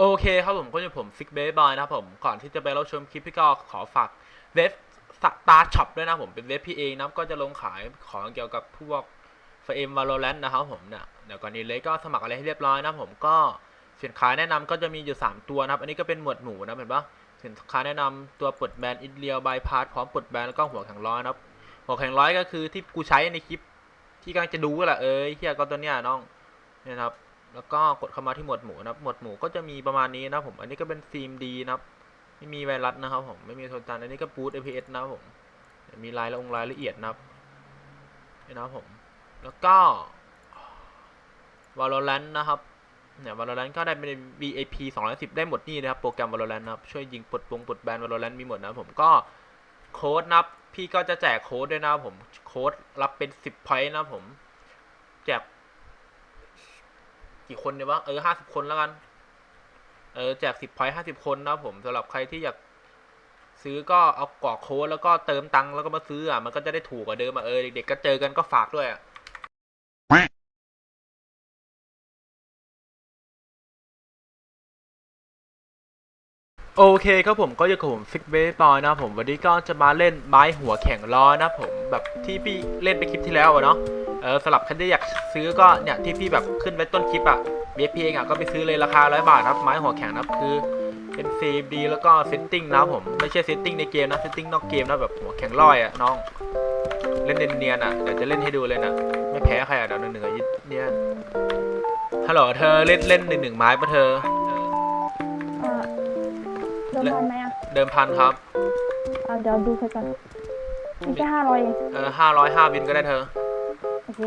โอเคครับผมก็อยู่ผมซิกเบสบอยนะครับผมก่อนที่จะไปรับชมคลิปพี่ก็ขอฝากเว็บสตาร์ช็อปด้วยนะผมเป็นเว็บพี่เองนะก็จะลงขายของเกี่ยวกับพวกเฟรมวาโลแรนต์นะครับผมเนี่ยเดี๋ยวก่อนนี้เลยก็สมัครอะไรให้เรียบร้อยนะผมก็สินค้าแนะนำก็จะมีอยู่ 3 ตัวนะครับ อันนี้ก็เป็นหมวดหมู่นะเห็นปะสินค้าแนะนำตัวปลดแบนอินเลียบายพาสพร้อมปลดแบนแล้วก็หัวแข็งร้อยนะครับหัวแข็งร้อยก็คือที่กูใช้ในคลิปที่กำลังจะดูแหละเอ้ยเฮียก็ตัวเนี้ยน้องเนี่ยนะครับ แล้วก็กดเข้ามาที่หมวดหมู่นะครับ หมวดหมู่ก็จะมีประมาณนี้นะผม อันนี้ก็เป็นฟิล์มดีนะครับ ไม่มีไวรัสนะครับผม ไม่มีโทรจานอันนี้ก็บูต APS นะครับผม มีรายละองรายละเอียดนะครับนี่นะครับผม แล้วก็ Valorant นะครับเนี่ย Valorant ก็ได้เป็น VIP 210 ได้หมดนี่นะครับ โปรแกรม Valorant นะครับ ช่วยยิงปลดปงปลดแบน Valorant มีหมดนะครับผมก็โค้ดนับ พี่ก็จะแจกโค้ดด้วยนะครับผม โค้ดรับเป็น 10 point นะครับผม แจก กี่คนเนี่ยวะเออห้าสิบคนแล้วกัน เออแจกสิบพอยห้าสิบคนนะผมสำหรับใครที่อยากซื้อก็เอากรอกโค้ดแล้วก็เติมตังค์แล้วก็มาซื้ออะมันก็จะได้ถูกกว่าเดิมอะเออเด็กๆก็เจอกันก็ฝากด้วยอะโอเคครับผมก็อยู่กับผมฟิกเบสบอยนะผมวันนี้ก็จะมาเล่นไม้หัวแข็งล้อนะผมแบบที่พี่เล่นไปคลิปที่แล้วอะเนาะ เออสำหรับใครที่อยากซื้อก็เนี่ยที่พี่แบบขึ้นไว้ต้นคลิปอะเบฟพีเองอะก็ไปซื้อเลยราคาร้อยบาทนะครับไม้หัวแข็งนะครับคือเป็นซีดีแล้วก็เซตติ้งนะครับผมไม่ใช่เซตติ้งในเกมนะเซตติ้งนอกเกมนะแบบหัวแข็งร้อยอะน้อง เล่นเนียนๆอะเดี๋ยวจะเล่นให้ดูเลยนะไม่แพ้ใครอะเดี๋ยวหนึ่งหนึ่งอะเนียนฮัลโหลเธอเล่นเล่นหนึ่งหนึ่งไม้ปะเธอ เอ่อเดิมพันไหมอะเดิมพันครับ อะเดี๋ยวดูไปก่อนมีแค่ห้าร้อยเอง เออห้าร้อยห้าบินก็ได้เธอ โอเค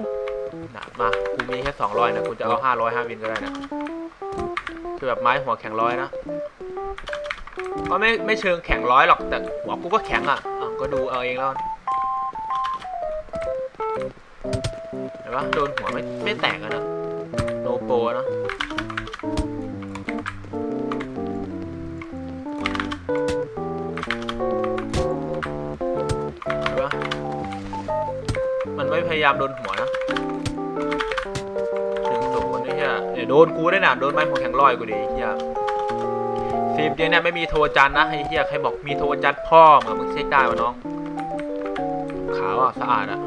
นะมากูมีแค่สองร้อยนะกูจะเอาห้าร้อยห้าบินก็ได้นะคือแบบไม้หัวแข็งร้อยนะก็ไม่ไม่เชิงแข็งร้อยหรอกแต่หัวกูก็แข็งอะอะก็ดูเอาเองแล้วกันเห็นปะโดนหัวไม่ไม่แตกอะนะโนโปนะเห็นปะมันไม่พยายามโดนหัวนะ ถึงศูนย์นี่เฮียเดี๋ยวโดนกูได้วยนะโดนไม้หัวแข็งร้อยกูดิเฮียฟิล์มเดียวเนี่ยไม่มีโทรจันนะไอ้เหี้ยใครบอกมีโทรจันพ่อเหมือนมึงเช็คได้วะน้อง ขาวอะสะอาดอะ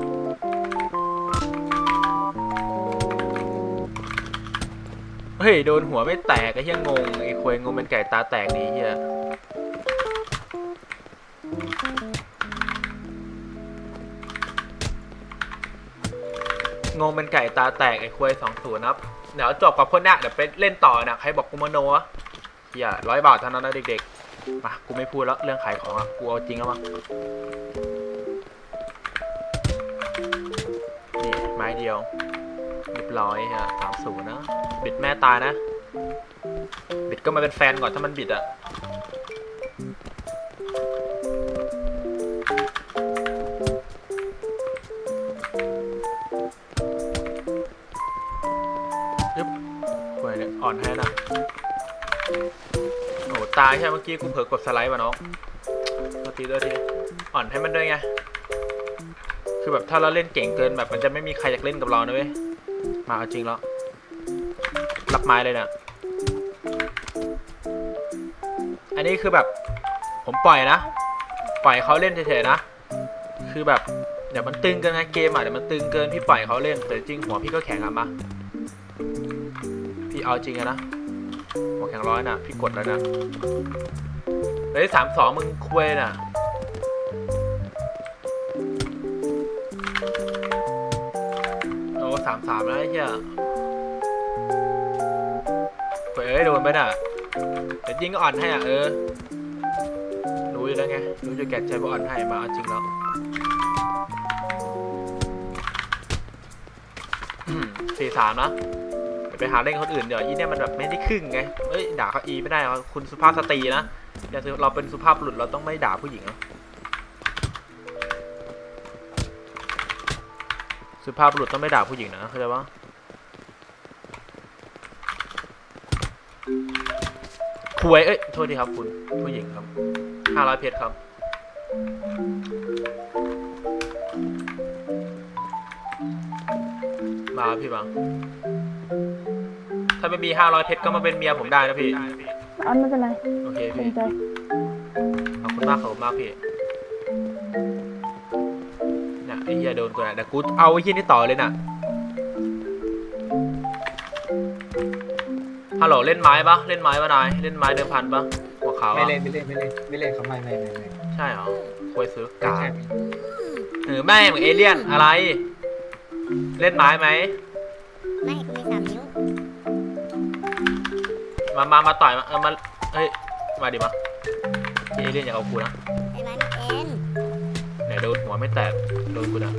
เฮ้ยโดนหัวไม่แตกไอ้เหี้ยงงไอ้ควยงงเป็นไก่ตาแตกนี่เหี้ย งงเป็นไก่ตาแตกไอ้ควยสองศูนย์ครับ เดี๋ยวจบกับคนเนี้ยเดี๋ยวไปเล่นต่อนะใครบอกกูมโนวะเฮียร้อยบาทเท่านั้นนะเด็กๆมากูไม่พูดแล้วเรื่องขายของอะกูเอาจริงแล้วมั้งนี่ไม้เดียวเรียบร้อยฮะสามศูนย์นะบิดแม่ตายนะ บิดก็มาเป็นแฟนก่อนถ้ามันบิดอะ ป่วยเนี่ยอ่อนให้นะโอ้ตายใช่เมื่อกี้กูเผลอกดสไลด์ป่ะน้องตัวทีตัวทีอ่อนให้มันด้วยไง คือแบบถ้าเราเล่นเก่งเกินแบบมันจะไม่มีใครอยากเล่นกับเรานะเว้ย มาเอาจริงแล้ว รับไม้เลยเนี่ยอันนี้คือแบบผมปล่อยนะ ปล่อยเขาเล่นเฉยๆนะ คือแบบเดี๋ยวมันตึงเกินไงเกมอะเดี๋ยวมันตึงเกินพี่ปล่อยเขาเล่นแต่จริงหัวพี่ก็แข็งอะมา เอาจริงอะนะหัวแข็งร้อยน่ะ พี่กดแล้วนะเฮ้ยสามสองมึงคุยน่ะโอ้สามสามแล้วไอ้เหี้ยเฮ้ยเอ้ยโดนไปน่ะแต่ยิงก็อ่อนให้อะเออรู้อยู่แล้วไงรู้อยู่แก่ใจว่าอ่อนให้มาเอาจริงแล้วสี่สามนะ ไปหาเล่นคนอื่นเดี๋ยวอีเนี่ยมันแบบไม่ได้ครึ่งไงเอ้ยด่าเขาอีไม่ได้เขาคุณสุภาพสตรีนะอย่าเราเป็นสุภาพบุรุษเราต้องไม่ด่าผู้หญิงนะสุภาพบุรุษต้องไม่ด่าผู้หญิงนะเข้าใจปะคุยเอ้ย โทษทีครับคุณ ผู้หญิงครับห้าร้อยเพชรครับ มาพี่บัง ถ้าไม่มีห้าร้อยเพชรก็มาเป็นเมียผมได้นะพี่อันไม่เป็นไรโอเคเกรพี่งใจ ขอบคุณมากขอบคุณมากพี่เนี่ยไอ้เหี้ยโดนกูนะเดี๋ยวกูเอาไอ้เหี้ยนี่ต่อเลยน่ะฮัลโหลเล่นไม้ปะเล่นไม้ปะนายเล่นไม้เดิมพันปะหัวขาวไม่อะเล่นไม่เล่นไม่เล่นไม่เล่นเขาไม่ไม่ไม่ไม่ใช่เหรอควยซื้อใช่กาใช่เออแม่งเอเลี่ยนอะไร เล่นไม้ไหมไม่กูมีสามนิ้ว มา มา มาต่อยมาเออมาเฮ้ย มาดิมาเอเลี่ยนอย่าเอากูนะไอ้ไม้มันเอ็นไหนโดนหัวไม่แตกโดนกูนะ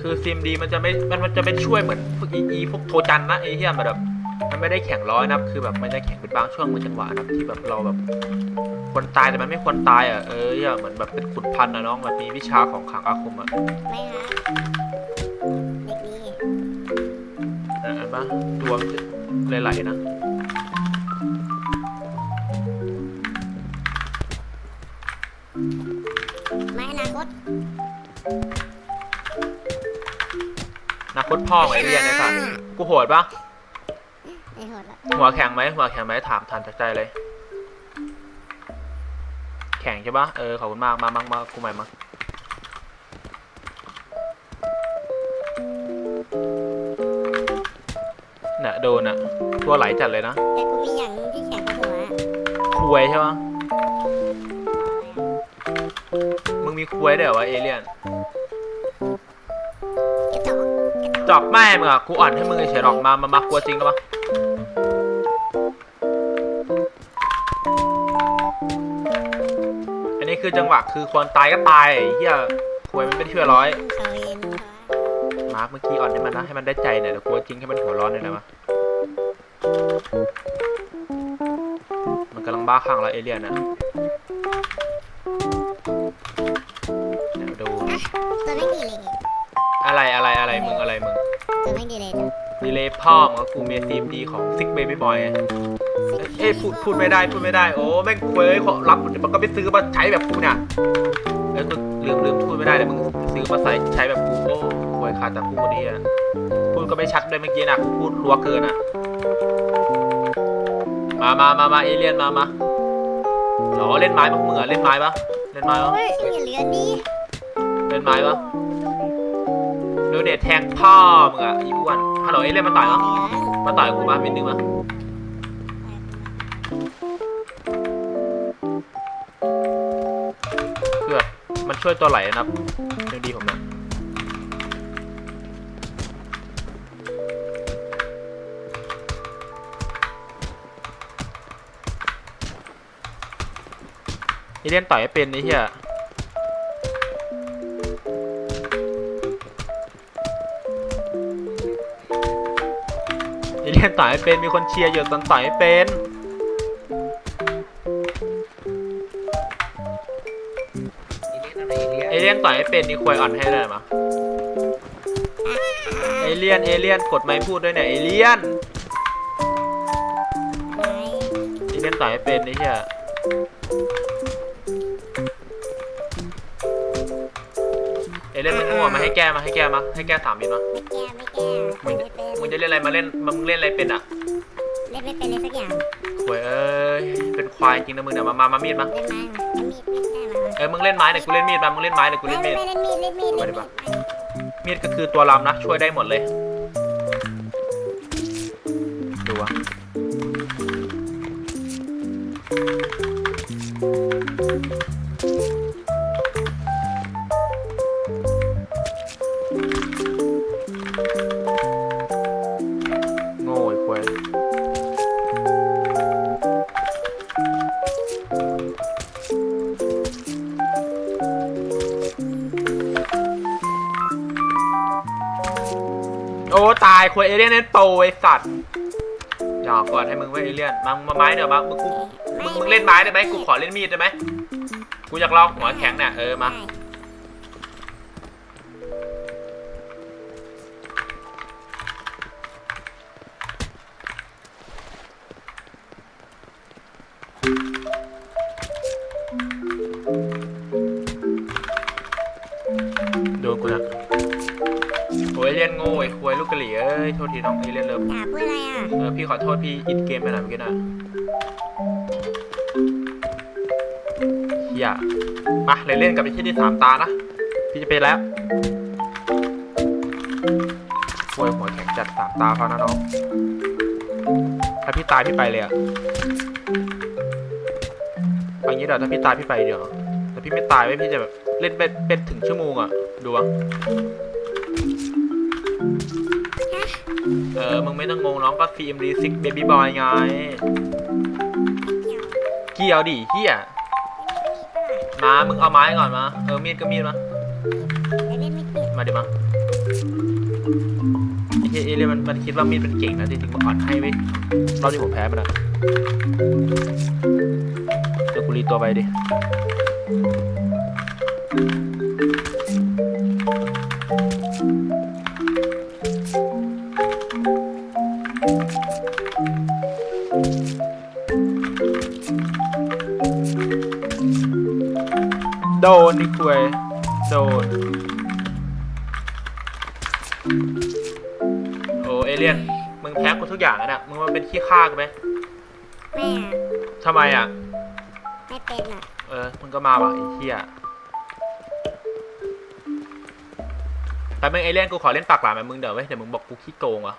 คือซิมดีมันจะไม่ มันมันจะไม่ช่วยเหมือนพวกอีอีพวกโทจันนะไอ้เหี้ยมันแบบ มันไม่ได้แข่งร้อยนะคือแบบมันจะแข่งเป็นบางช่วงบางจังหวะนะที่แบบเราแบบควรตายแต่มันไม่ควรตายอะ เออเหี้ยเหมือนแบบเป็นขุนพันธุ์นะน้องแบบมีวิชาของขลังอาคมอะ ไม่ฮะ นะตัวมันจะไหลๆนะไม่อนาคตนาคตพ่อไอเรียนไอ้สัสกูโหดปะไอโหดละหัวแข็งไหมหัวแข็งไหมถามถามจากใจเลย แข็งใช่ปะเออขอบคุณมากมามามากูใหม่มา โดนอะตัวไหลจัดเลยนะแต่กูมีอย่างหนึงที่แข็งกว่าหัวควยใช่ปะมึงมีควยด้วยเหรอวะเอเลี่ยนกระจอกจอกแม่มึงอะกูอ่อนให้มึงเฉยๆหรอกมามามากลัวจริงหรอปะอันนี้คือจังหวะคือควรตายก็ตายไอ้เหี้ยควยมันไม่ได้ช่วยร้อยเขาเย็นเขา มาร์คเมื่อกี้อ่อนให้มันนะให้มันได้ใจหน่อยแต่กลัวจริงให้มันหัวร้อนหน่อยนะวะมันกำลังบ้าคลั่งแล้วเอเลี่ยนนะเดี๋ยวดูตัวไม่งดีเลยอะไรอะไรอะไรมึงอะไรมึงตัวไม่งดีเลยจ้ะดีเลยพ่อมึงกับกูเมียทีมดีของซิกเบบี้บอยเอ้ยพูดพูดไม่ได้พูดไม่ได้โอ้แม่งควยขอรับเดี๋ยวมันก็ไปซื้อมาใช้แบบกูเนี่ยเอ้ยกูลืมลืมพูดไม่ได้เลยมึงซื้อมาใส่ใช้แบบกูโอ้คว ยขาดแต่พูดดีอะพูดก็ไม่ชัดด้วยเมื่อกี้นะกูพูดรัวเกินอะมามามามาเอเลี่ยนมามาเหรอเล่นไม้ปะมึงอะเล่นไม้ปะเล่นไม้ปะโอ้ยอย่าเหลือดีเล่นไม้ปะโดนเดทแทงพ่อมึงอะอีอ้วนฮัลโหลเอเลี่ยนมาต่อยปะเหลือมาต่อยกูมามินนึงมาคือแบบมันช่วยตัวไหลนะครับยังดีผมนะ เอเลี่ยนต่อยให้เป็นไอ้เหี้ยเอเลี่ยนต่อยไม่เป็นมีคนเชียร์อยู่ตอนต่อยไม่เป็นอีเลียนอะไรอีเลียนเอเลี่ยนต่อยไม่เป็นนี่ควายอ่อนให้เลยมาเอเลี่ยนเอเลี่ยนกดไม้พูดด้วยเนี่ยเอเลี่ยนไม่เอเลี่ยนต่อยไม่เป็นนี่เชี่ย เอเลี่ยนมันง่วงมาให้แก้มาให้แก้มาให้แก้สามบินมาไม่แก้ไม่แก้ไม่เป็นมึงจะเล่นอะไรมาเล่นมึงเล่นอะไรเป็นอะเล่นไม่เป็นเลยสักอย่างควายเอ้ยเป็นควายจริงนะมึงเนี่ยมามามามีดมาเล่นไม้มาเล่นมีดไม่ได้มาเออมึงเล่นไม้เนี่ยกูเล่นมีดมามึงเล่นไม้เนี่ยกูเล่นมีดไม่เล่นมีดเล่นมีดเล่นมีดมีดก็คือตัวลำนะช่วยได้หมดเลย อ้ตายควายเอเลี่ยนเล่นโปรไอสัตว์หยอกก่อนให้มึงไว้เอเลี่ยนมามาไม้เดี๋ยวมามึงกูมึงมึงเล่นไม้ได้ไหมกูขอเล่นมีดได้ไหมกูอยากลองหัวแข็งเนี่ยเออมา ยโทษทีน้องเอเลียนเลิฟด่าเพื่ออะไรอะ เออพี่ขอโทษพี่อิดเกมไปหน่อยเมื่อกี้นะเฮียมาเลยเล่นกับไอ้ที่ที่สามตานะ พี่จะไปแล้วโวยหัวแข็งจัดสามตาเขานะน้อง ถ้าพี่ตายพี่ไปเลยอะเอย่างนี้เดี๋ยวถ้าพี่ตายพี่ไปเดี๋ยวแต่พี่ไม่ตายไว้พี่จะแบบเล่นเป็นเป็นถึงชั่วโมงอะดูอะ เออ มึงไม่ต้องงงน้องก็ CMD 6 Baby Boy ไงเกี่ยวเกี่ยวดิเฮียไม่มีมีดปะล่ะมา มึงเอาไม้ก่อนมา เออ มีดก็มีดมาเลเล่นไม่ติดมาดิมาไอ้เหี้ยเอเลียนมันมันคิดว่ามีดเป็นเก่งนะจริงๆมันอ่อนให้เว้ยรอบที่ผมแพ้มันอะเดี๋ยวกูรีตัวไปดิ โดนดิคุยโดน โอ้เอเลียน มึงแพ้กูทุกอย่างอะนะมึงมาเป็นขี้ข้ากูไหมไม่อะทำไมอะ ไม่เป็นอะ เออ มึงก็มาว่ะไอ้เหี้ยแต่มึงเอเลียนกูขอเล่นปากหลามไหมมึงเดี๋ยวไว้ยเดี๋ยวมึงบอกกูขี้โกงอะ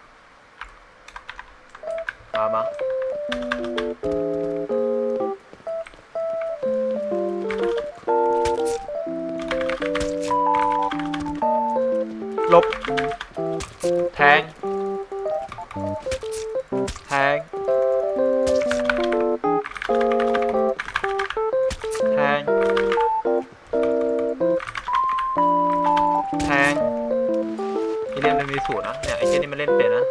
มามา ลบ แทง แทง แทง แทงไอเล่นมันมีสูตรนะเนี่ยไอเช่นนี่มันเล่นเป็นนะ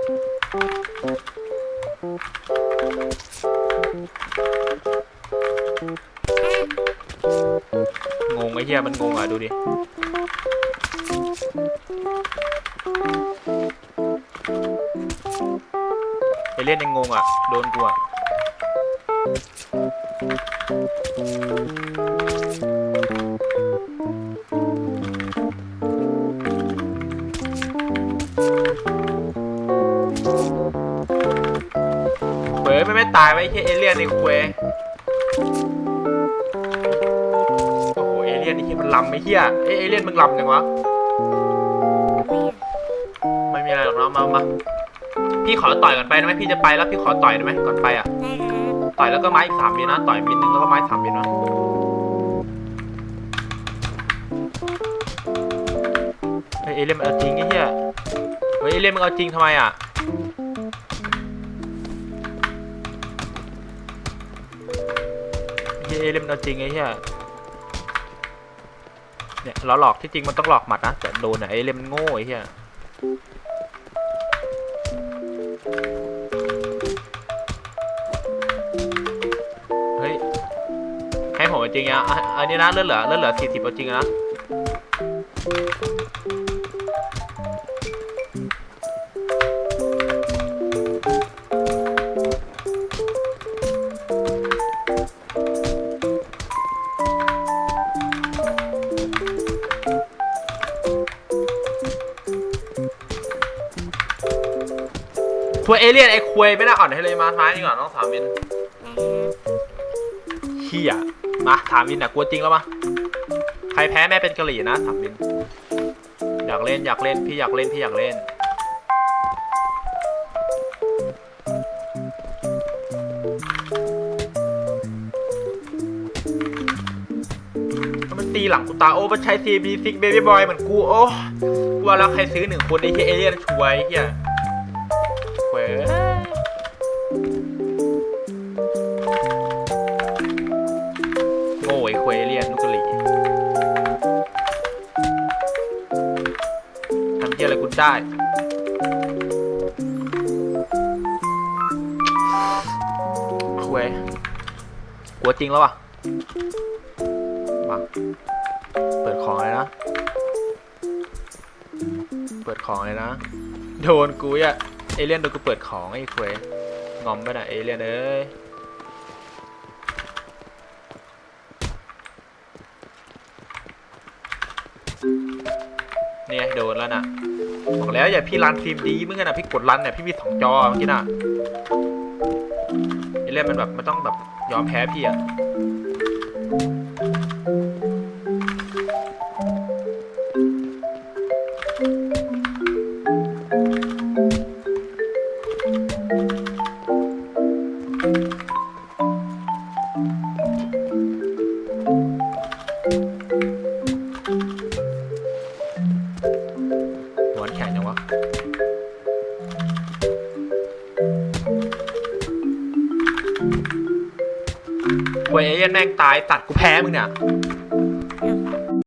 งงไอ้เหี้ยมันงงอะดูดิ เล่นยังงงอะ โดนกูอะเฮ้ยไม่ไม่ตายไว้ไอ้เหี้ยเอเลี่ยนในคุยโอ้โหเอเลี่ยนไอ้เหี้ยมันลำไอ้เหี้ยเอเลี่ยนมึงลำจังวะ ไม่มีอะไรหรอกน้องมามา พี่ขอต่อยก่อนไปได้ไหมพี่จะไปแล้วพี่ขอต่อยได้ไหมก่อนไปอะ ได้ครับต่อยแล้วก็ไม้อีกสามบินนะต่อยบินหนึ่งแล้วก็ไม้สามบินนะเฮ้ยเอเลี่ยนมันเอาจริงไอ้เหี้ยเฮ้ยเอเลี่ยนมึงเอาจริงทำไมอะเฮ้ยเอเลี่ยนมันเอาจริงไอ้เหี้ยเนี่ยเราหลอกที่จริงมันต้องหลอกหมัดนะแต่โดนอะไอ้เอเลี่ยนมันโง่ไอ้เหี้ย เฮ้ย ให้ผมจริงอะอะอันนี้นะเลือดเหลือเลือดเหลือสี่สิบจริงนะ ทัวเอเลี่ยนไอ้ควยไม่น่าอ่อนให้เลยมาท้ายดีกว่าน้องสามวินเฮียมาถามวินอะกลัวจริงแล้วมาใครแพ้แม่เป็นกะหรี่นะถามวิน อยากเล่นอยากเล่นพี่อยากเล่นพี่อยากเล่นมันตีหลังกูตาโอ้มันใช้ CB 6 Baby Boy เหมือนกูโอ้ว่าแล้วใครซื้อหนึ่งคนไอ้เฮียเอเลี่ยนช่วยเฮียเว้ย โง่ไอ้ควยเอเลี่ยนนุกกะหลีทำเฮียอะไรกูได้ ควยกลัวจริงแล้ววะมาเปิดของเลยนะ เปิดของเลยนะ โดนกูอะ เอเลี่ยนโดนกูเปิดของไอ้ควงอมไปนะเอเลี่ยนเอ้ยเนี่ยโดนแล้วน่ะบอกแล้วอย่าพี่รันฟิล์มดีเมื่อกี้นะพี่กดรันเนี่ยพี่มีสองจอเมื่อกี้น่ะไอเลี่ยนมันแบบมันต้องแบบยอมแพ้พี่อะ เ